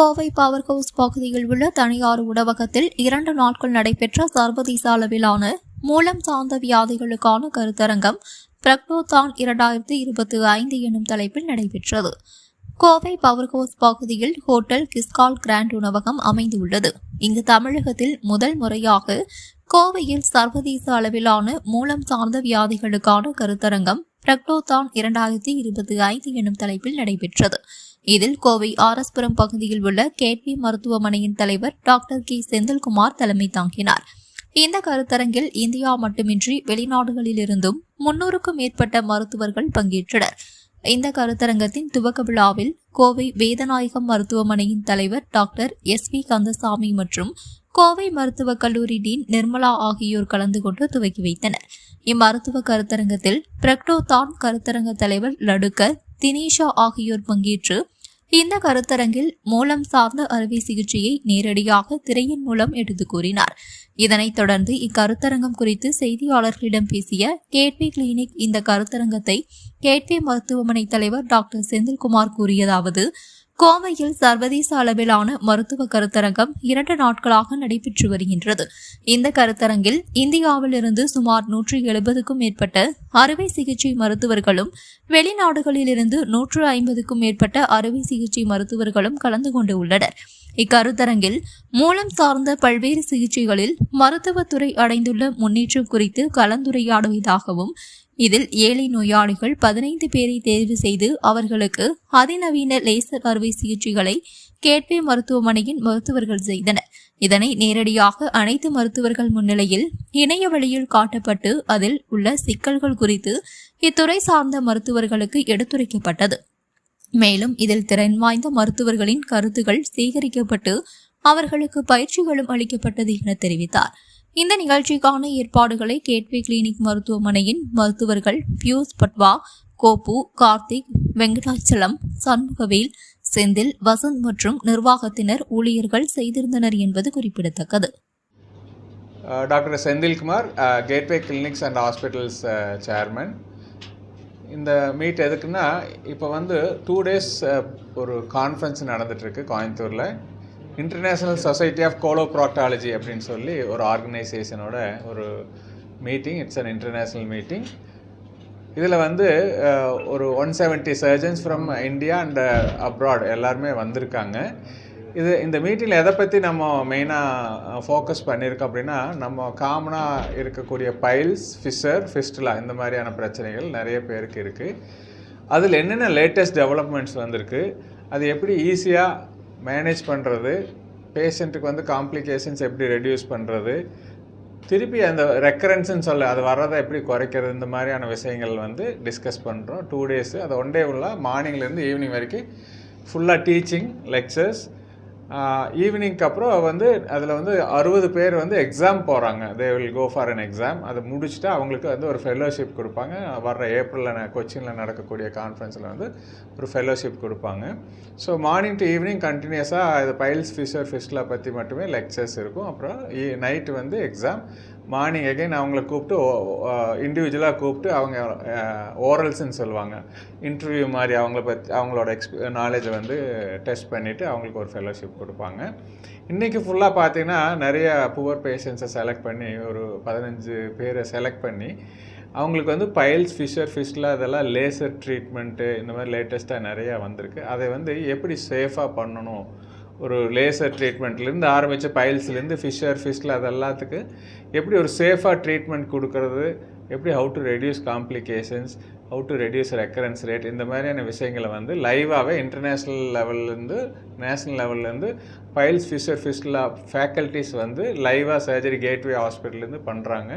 Kovai power house பகுதியில் உள்ள தனியார் உணவகத்தில் இரண்டு நாட்கள் நடைபெற்ற சர்வதேச அளவிலான மூலம் சார்ந்த வியாதிகளுக்கான கருத்தரங்கம் பிரக்னோதான் இரண்டாயிரத்தி இருபத்தி ஐந்து எனும் தலைப்பில் நடைபெற்றது. கோவை பவர் ஹவுஸ் பகுதியில் ஹோட்டல் கிஸ்கால் கிராண்ட் உணவகம் அமைந்துள்ளது. இங்கு தமிழகத்தில் முதல் முறையாக கோவையில் சர்வதேச அளவிலான மூலம் சார்ந்த வியாதிகளுக்கான கருத்தரங்கம் பிரக்னோதான் இரண்டாயிரத்தி இருபத்தி ஐந்து எனும் தலைப்பில் நடைபெற்றது. இதில் கோவை ஆரஸ்புரம் பகுதியில் உள்ள கேட்வி மருத்துவமனையின் தலைவர் டாக்டர் கே. செந்தில்குமார் தலைமை தாங்கினார். இந்த கருத்தரங்கில் இந்தியா மட்டுமின்றி வெளிநாடுகளிலிருந்தும் முன்னூறுக்கும் மேற்பட்ட மருத்துவர்கள் பங்கேற்றனர். இந்த கருத்தரங்கத்தின் துவக்க விழாவில் கோவை வேதநாயகம் மருத்துவமனையின் தலைவர் டாக்டர் எஸ் வி கந்தசாமி மற்றும் கோவை மருத்துவக் கல்லூரி டீன் நிர்மலா ஆகியோர் கலந்து கொண்டு துவக்கி வைத்தனர். இம்மருத்துவ கருத்தரங்கத்தில் பிரக்டோதான் கருத்தரங்க தலைவர் லடுக்கர் தினேஷா ஆகியோர் பங்கேற்று இந்த கருத்தரங்கில் மூலம் சார்ந்த அறுவை சிகிச்சையை நேரடியாக திரையின் மூலம் எடுத்து கூறினார். இதனைத் தொடர்ந்து இக்கருத்தரங்கம் குறித்து செய்தியாளர்களிடம் பேசிய கேட்வி கிளினிக் இந்த கருத்தரங்கத்தை கேட்வி மருத்துவமனை தலைவர் டாக்டர் செந்தில்குமார் கூறியதாவது கோவையில் சர்வதேச அளவிலான மருத்துவ கருத்தரங்கம் இரண்டு நாட்களாக நடைபெற்று வருகின்றது. இந்த கருத்தரங்கில் இந்தியாவிலிருந்து சுமார் நூற்றி எழுபதுக்கும் மேற்பட்ட அறுவை சிகிச்சை மருத்துவர்களும் வெளிநாடுகளிலிருந்து நூற்று ஐம்பதுக்கும் மேற்பட்ட அறுவை சிகிச்சை மருத்துவர்களும் கலந்து கொண்டு உள்ளனர். இக்கருத்தரங்கில் மூலம் சார்ந்த பல்வேறு சிகிச்சைகளில் மருத்துவத்துறை அடைந்துள்ள முன்னேற்றம் குறித்து கலந்துரையாடுவதாகவும் இதில் ஏழை நோயாளிகள் பதினைந்து பேரை தேர்வு செய்து அவர்களுக்கு அதிநவீன லேசர் அறுவை சிகிச்சைகளை கேட்வே மருத்துவமனையின் மருத்துவர்கள் செய்தனர். இதனை நேரடியாக அனைத்து மருத்துவர்கள் முன்னிலையில் இணைய வழியில் காட்டப்பட்டு அதில் உள்ள சிக்கல்கள் குறித்து இத்துறை சார்ந்த மருத்துவர்களுக்கு எடுத்துரைக்கப்பட்டது. மேலும் இதில் திறன் வாய்ந்த மருத்துவர்களின் கருத்துகள் சேகரிக்கப்பட்டு அவர்களுக்கு பயிற்சிகளும் அளிக்கப்பட்டது என தெரிவித்தார். இந்த நிகழ்ச்சிக்கான ஏற்பாடுகளை கேட்வே கிளினிக் மருத்துவமனையின் மருத்துவர்கள் பியூஸ் பட்வா கோபு கார்த்திக் வெங்கடாச்சலம் சண்முகவேல் செந்தில் வசந்த் மற்றும் நிர்வாகத்தினர் ஊழியர்கள் செய்திருந்தனர் என்பது குறிப்பிடத்தக்கது. Doctor Senthilkumar gateway clinics and hospitals chairman. இந்த மீட் எதுக்குன்னா இப்போ வந்து டூ டேஸ் ஒரு கான்ஃபரன்ஸ் நடந்துகிட்ருக்கு கோயம்புத்தூரில். இன்டர்நேஷ்னல் சொசைட்டி ஆஃப் கோலோப்ராக்டாலஜி அப்படின்னு சொல்லி ஒரு ஆர்கனைசேஷனோட ஒரு meeting it's an international meeting இதில் வந்து ஒரு one seventy surgeons from India and abroad எல்லாருமே வந்திருக்காங்க. இது இந்த மீட்டிங்கில் எதை பற்றி நம்ம மெயினாக ஃபோக்கஸ் பண்ணியிருக்கோம் அப்படின்னா நம்ம காமனாக இருக்கக்கூடிய பைல்ஸ் ஃபிஷர் ஃபிஸ்டுலா இந்த மாதிரியான பிரச்சனைகள் நிறைய பேருக்கு இருக்குது அதில் என்னென்ன லேட்டஸ்ட் டெவலப்மெண்ட்ஸ் வந்திருக்கு? அது எப்படி ஈஸியாக மேனேஜ் பண்ணுறது பேஷண்ட்டுக்கு வந்து காம்ப்ளிகேஷன்ஸ் எப்படி ரெடியூஸ் பண்ணுறது திருப்பி அந்த ரெக்கரன்ஸ்னு சொல்ல அது வர்றதை எப்படி குறைக்கிறது இந்த மாதிரியான விஷயங்கள் வந்து டிஸ்கஸ் பண்ணுறோம் டூ டேஸு அது ஒன் டே உள்ள மார்னிங்லேருந்து ஈவினிங் வரைக்கும் ஃபுல்லாக டீச்சிங் லெக்சர்ஸ் ஈவினிங்க்கு அப்புறம் வந்து அதில் வந்து அறுபது பேர் வந்து எக்ஸாம் போகிறாங்க they will go for an exam அதை முடிச்சுட்டு அவங்களுக்கு வந்து ஒரு ஃபெலோஷிப் கொடுப்பாங்க. வர்ற ஏப்ரலில் கொச்சினில் நடக்கக்கூடிய கான்ஃபரன்ஸில் வந்து ஒரு ஃபெலோஷிப் கொடுப்பாங்க. ஸோ மார்னிங் டு ஈவினிங் கண்டினியூஸாக இது பைல்ஸ் ஃபிஷர் ஃபிஷ்லா பற்றி மட்டுமே லெக்சர்ஸ் இருக்கும். அப்புறம் e, நைட்டு வந்து எக்ஸாம் மார்னிங் எகைன் அவங்கள கூப்பிட்டு இண்டிவிஜுவலாக கூப்பிட்டு அவங்க ஓரல்ஸ்ன்னு சொல்லுவாங்க. இன்டர்வியூ மாதிரி அவங்கள பற்றி அவங்களோட எக்ஸ்ப நாலேஜை வந்து டெஸ்ட் பண்ணிவிட்டு அவங்களுக்கு ஒரு ஃபெலோஷிப் கொடுப்பாங்க. இன்றைக்கி ஃபுல்லாக பார்த்தீங்கன்னா நிறைய புவர் பேஷண்ட்ஸை செலக்ட் பண்ணி ஒரு பதினஞ்சு பேரை செலக்ட் பண்ணி அவங்களுக்கு வந்து பைல்ஸ் ஃபிஷர் ஃபிஷ்லாம் இதெல்லாம் லேசர் ட்ரீட்மெண்ட்டு இந்த மாதிரி லேட்டஸ்ட்டாக நிறையா வந்திருக்கு. அதை வந்து எப்படி சேஃபாக பண்ணணும்? ஒரு லேசர் ட்ரீட்மெண்ட்லேருந்து ஆரம்பித்த பைல்ஸ்லேருந்து ஃபிஷர் ஃபிஷ்ல அது எல்லாத்துக்கு எப்படி ஒரு சேஃபாக ட்ரீட்மெண்ட் கொடுக்கறது? எப்படி how to reduce complications how to reduce recurrence rate இந்த மாதிரியான விஷயங்களை வந்து லைவாகவே இன்டர்நேஷ்னல் லெவல்லேருந்து நேஷ்னல் லெவல்லேருந்து பைல்ஸ் ஃபிஷர் ஃபிஷில் ஃபேக்கல்ட்டிஸ் வந்து லைவாக சர்ஜரி கேட்வே ஹாஸ்பிட்டல்லேருந்து பண்ணுறாங்க